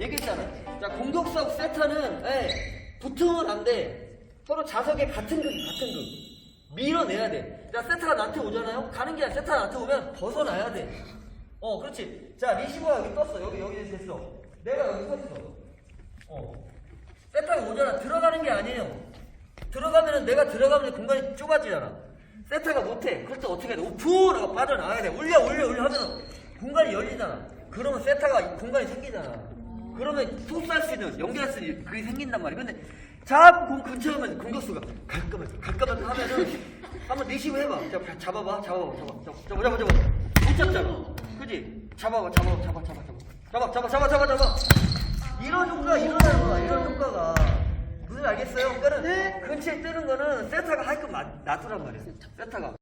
얘기했잖아. 자, 공격수하고 세타는, 예, 붙으면 안 돼. 서로 자석에 같은 극이, 같은 극. 밀어내야 돼. 자, 세타가 나한테 오잖아요? 가는 게 아니라 세타가 나한테 오면 벗어나야 돼. 어, 그렇지. 자, 리시버가 여기 떴어. 여기, 여기 됐어. 내가 여기 서 있어. 어. 세타가 오잖아. 들어가는 게 아니에요. 들어가면은 내가 들어가면 공간이 좁아지잖아. 세타가 못해. 그럴 때 어떻게 해야 돼? 오픈! 하고 빠져나가야 돼. 올려, 올려, 올려 하면 공간이 열리잖아. 그러면 세타가 공간이 생기잖아. 그러면 토스할 수 있는, 연결할 수 있는 그게 생긴단 말이야. 근데 자꾸 공 근처에 오면 공격수가 가끔은, 가끔은 하면은 한번 리시브 해봐. 자, 잡아봐, 잡아봐, 잡아, 잡아, 잡아, 잡아, 잡아. 못 잡잖아. 그지? 잡아봐, 잡아, 잡아, 잡아, 잡아. 잡아, 잡아, 잡아, 잡아, 잡아. 이런 효과가 일어나는 거야, 이런 효과가. 무슨 알겠어요? 그러니까는 근처에 뜨는 거는 세타가 하이끔 놔두란 말이야. 세타가.